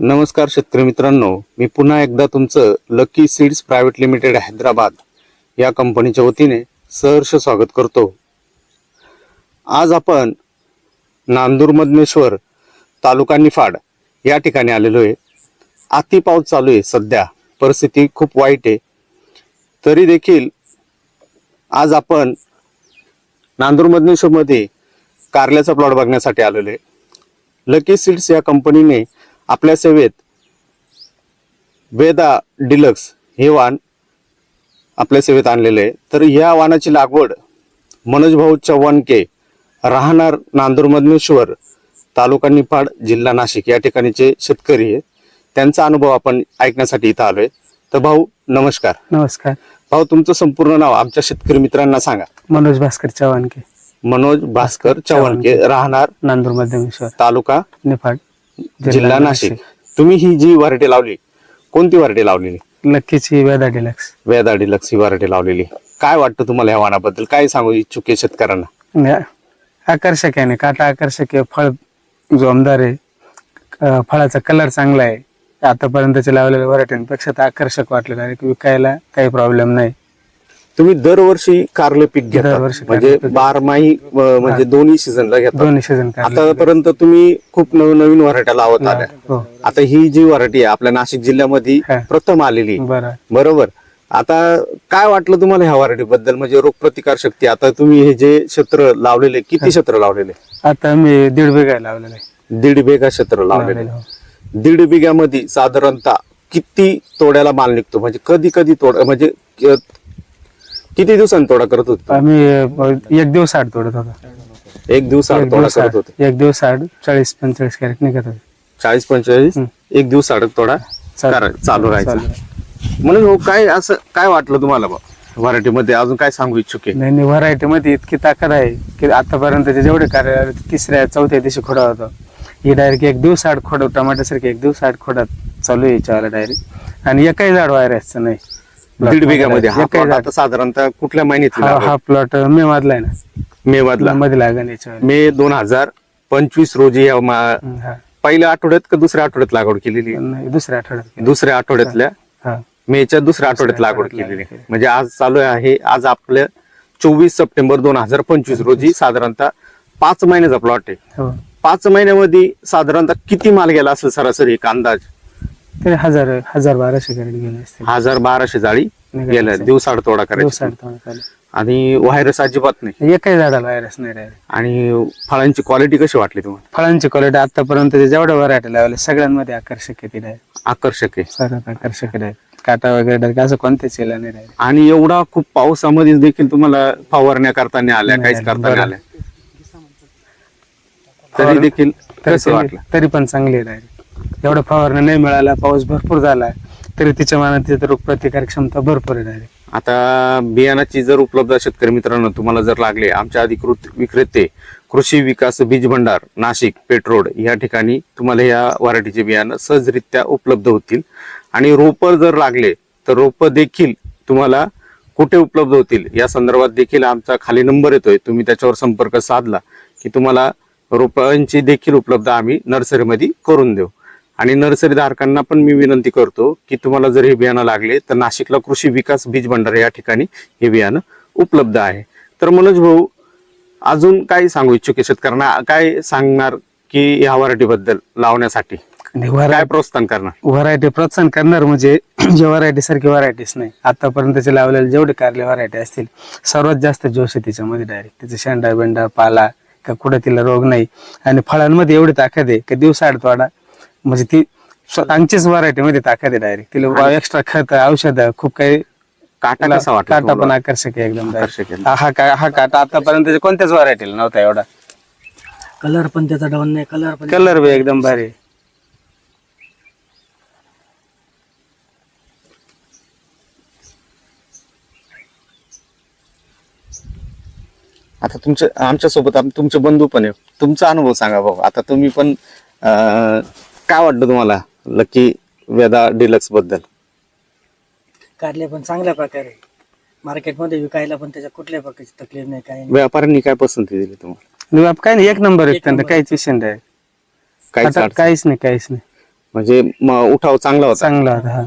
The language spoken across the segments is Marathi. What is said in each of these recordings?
नमस्कार शेतकरी मित्रांनो मी पुन्हा एकदा तुमचं Lucky Seeds private limited Hyderabad या कंपनीच्या वतीने सहर्ष स्वागत करतो. आज आपण नांदूर मधमेश्वर तालुका निफाड या ठिकाणी आलेलो आहे. अति पाऊस चालू आहे सध्या. परिस्थिती खूप वाईट आहे. तरी देखील आज आपण नांदूर मधमेश्वरमध्ये कारल्याचा प्लॉट बघण्यासाठी आलेलो आहे. लकी सीड्स या कंपनीने आपल्या सेवेत वेदा डिलक्स हे वाण आपल्या सेवेत आणलेलं आहे. तर या वाणाची लागवड मनोज भाऊ चव्हाण के राहणार नांदूर मधमेश्वर तालुका निफाड जिल्हा नाशिक या ठिकाणीचे शेतकरी आहे त्यांचा अनुभव आपण ऐकण्यासाठी इथं आलोय. तर भाऊ नमस्कार. नमस्कार. भाऊ तुमचं संपूर्ण नाव आमच्या शेतकरी मित्रांना सांगा. मनोज भास्कर चव्हाणके. मनोज भास्कर चव्हाण के राहणार नांदूर मध्यमेश्वर तालुका निफाड. जिल्हा नाशिक. तुम्ही ही जी व्हरायटी लावली कोणती व्हरायटी लावलेली? लक्कीची वेदा डिलक्स. वेदा डिलक्स ही व्हरायटी लावलेली. काय वाटतं तुम्हाला या वाणाबद्दल? काय सांगू इच्छुक आहे शेतकऱ्यांना? आणि आकर्षक आहे ना काटा आकर्षक आहे फळ जोमदार आहे अं, फळाचा कलर चांगला आहे. आतापर्यंतच्या लावलेल्या व्हरायटींपेक्षा तर आकर्षक वाटलेलं आहे. विकायला काही प्रॉब्लेम नाही. तुम्ही दरवर्षी कारले पीक घेता. दरवर्षी कारलं म्हणजे पीक बारमाही अं, म्हणजे दोन्ही सीझनला घेता. दोन्ही सीझन आतापर्यंत तुम्ही खूप नवीन नवीन व्हरायट्या लावत आल्या. हो. आता ही जी व्हरायटी आहे आपल्या नाशिक जिल्ह्यामध्ये हा. प्रथम आलेली आहे. बरं. बरोबर. आता काय वाटलं तुम्हाला ह्या व्हरायटी बद्दल म्हणजे रोगप्रतिकार शक्ती. आता तुम्ही हे जे क्षेत्र लावलेले किती क्षेत्र लावलेले? आता मी दीड बिघा लावलेला आहे. दीड बिघा क्षेत्र लावलेले. लावलेलं, हो. दीड बिघ्यामध्ये साधारणतः किती तोड्याला माल निघतो? म्हणजे कधी कधी तोड म्हणजे क- किती दिवसांनी तोडा करत होतो? आम्ही अं, एक दिवस आड तोडत होतो. एक दिवसाआड एक तोडा दिवस करत आड. होते. एक दिवस आड चाळीस पंचेचाळीस कॅरेट निघत होते. चाळीस पंचेचाळीस. एक दिवस अडक तोडा चालू- करा- चालू राहायचा. म्हणून हो काय असं काय वाटलं तुम्हाला व्हरायटी मध्ये अजून काय सांगू इच्छुक आहे? नाही व्हरायटी मध्ये इतकी ताकद आहे की आतापर्यंतचे जेवढे कार्य आले, तिसऱ्या चौथ्या दिवशी खोडा होता ही डायरेक्ट एक दिवस आड खोड टमाट्यासारखी एक दिवस आड खोडा चालू आहे याच्यावाला डायरेक्ट आणि एकही झाड व्हायरसचं नाही. दीड बिघ्यामध्ये हा झाड आता साधारणतः कुठल्या महिन्यात हा हा प्लॉट मे मधला आहे ना. मे मधला मध्ये लागण याच्यावर. मे दोन हजार पंचवीस रोजी या मा- हा. पहिल्या आठवड्यात का दुसऱ्या आठवड्यात लागवड केलेली? आहे? नाही, दुसऱ्या आठवड्यात. दुसऱ्या आठवड्यातल्या? हा मेच्या दुसऱ्या आठवड्यात लागवड केलेली. म्हणजे आज चालू आहे. आज आपल्या चोवीस सप्टेंबर दोन हजार पंचवीस रोजी साधारणतः पाच महिन्याचा प्लॉट आहे. हो. पाच महिन्यामध्ये साधारणतः किती माल गेला असेल सरासरी एक अंदाज? तरी हजार हजार बाराशे गेले असते हजार बाराशे जाळी गेल्या असेल. दिवसाआड तोडा करायचा. आणि व्हायरस अजिबात नाही. एकही झाडाला व्हायरस नाही डायरेक्ट आणि फळांची क्वालिटी कशी वाटली तुम्हाला? फळांची क्वालिटी आतापर्यंत जेवढ्या व्हरायटी लावल्या सगळ्यांमध्ये आकर्षक आहे ती डायरेक्ट आकर्षक आहे. सर्वात आकर्षक आहे. काटा वगैरे असं कोणतेच केलं नाही आणि एवढा खूप पावसामध्ये देखील तुम्हाला फवारण्या करताना आल्या काहीच करताना. आल्या. तरी देखील तरी पण चांगली डायरेक्ट एवढं फवारणी नाही मिळाला पाऊस भरपूर झाला तरी तिच्या मनात तिथे रोगप्रतिकार क्षमता भरपूर आहे आता बियाणाची जर उपलब्ध शेतकरी मित्रांनो तुम्हाला जर लागले आमच्या अधिकृत विक्रेते कृषी विकास बीज भंडार नाशिक पेट्रोड या ठिकाणी तुम्हाला या व्हरायटीचे बियाणं सहजरित्या उपलब्ध होतील. आणि रोपं जर लागले तर रोपं देखील तुम्हाला कुठे उपलब्ध होतील? या संदर्भात देखील आमचा खाली नंबर येतोय तुम्ही त्याच्यावर संपर्क साधला की तुम्हाला रोपांची देखील उपलब्ध आम्ही नर्सरीमध्ये करून देऊ. आणि नर्सरी धारकांना पण मी विनंती करतो की तुम्हाला जर हे बियाणं लागले तर नाशिकला कृषी विकास बीज भंडार या ठिकाणी हे बियाणं उपलब्ध आहे. तर मनोज भाऊ अजून काय सांगू इच्छुक शेतकऱ्यांना? काय सांगणार की या व्हरायटी बद्दल लावण्यासाठी काय प्रोत्साहन करणार? व्हरायटी प्रोत्साहन करणार म्हणजे जे व्हरायटी सारखी व्हरायटीच नाही. आतापर्यंतचे लावलेले जेवढे कारले व्हरायटी असतील सर्वात जास्त जोश आहे तिच्यामध्ये डायरेक्ट तिचे शेंडा बेंडा पाला का कुठे तिला रोग नाही. आणि फळांमध्ये एवढी ताकद आहे की दिवसाआड तोडा म्हणजे ती स्वतःचीच व्हरायटी मध्ये ताकद आहे डायरेक्ट तिला एक्स्ट्रा खत औषध खूप काही काटा कसा वाटला काटा पण? आकर्षक आहे एकदम. आकर्षक आहे. हा हा का- हा काटा आतापर्यंत कोणत्याच व्हरायटीला नव्हता एवढा कलर पण त्याचा डाऊन नाही कलर पण कलर बी एकदम भारी आहे. आता तुमच्या आमच्यासोबत तुमचे बंधू पण आहे तुमचा अनुभव सांगा भाऊ आता तुम्ही पण अं, काय वाटतं तुम्हाला लकी वेदा डिलक्सबद्दल? कारले पण चांगल्या प्रकारे. मार्केटमध्ये विकायला पण त्याच्या कुठल्या प्रकारची तकलीफ नाही काही नाही. व्यापाऱ्यांनी काय पसंती दिली तुम्हाला? बाप काय नाही एक नंबर एक एक त्यांना नंबर. काहीच विषय नाही. काहीच आता अडचण- काहीच नाही काहीच नाही. म्हणजे म- उठाव चांगला होता. चांगला होता हा.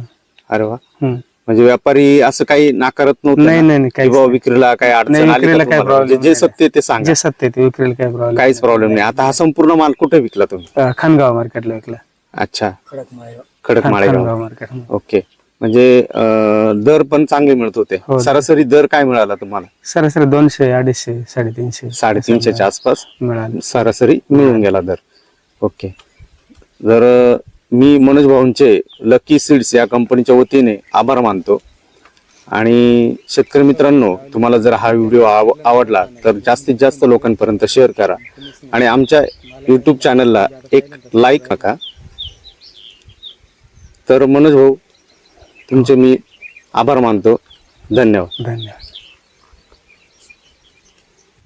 अरे वा. हम्म. म्हणजे व्यापारी असं काही नाकारत नव्हतं नाही ना? नाही नाही की काहीच बाबा नाही. विक्रीला काय अडचण नाही, आली का विक्रीला काही तुम्हाला? म्हणजे जे नाही. सत्य ते सांगा. जे सत्य ते विक्रीला काही प्रॉब्लेम काहीच प्रॉब्लेम नाही. आता हा संपूर्ण माल कुठे विकला तुम्ही? खानगाव मार्केटला विकला. अच्छा. खडक माळेगाव खडक माळेगाव खानगाव मार्केट. ओके. म्हणजे अं, दर पण चांगले मिळत होते. हो. सरासरी दर काय मिळाला तुम्हाला? सरासरी दोनशे अडीचशे साडेतीनशे. साडेतीनशेच्या आसपास मिळाले. सरासरी मिळून गेला दर. ओके. जर अं, मी मनोज भाऊंचे लकी सीड्स या कंपनीच्या वतीने आभार मानतो. आणि शेतकरी मित्रांनो तुम्हाला जर हा व्हिडिओ आव- आवडला तर जास्तीत जास्त लोकांपर्यंत शेअर करा. आणि आमच्या युट्यूब चॅनलला एक लाईक नका तर मनोज भाऊ तुमचे मी आभार मानतो. धन्यवाद. धन्यवाद.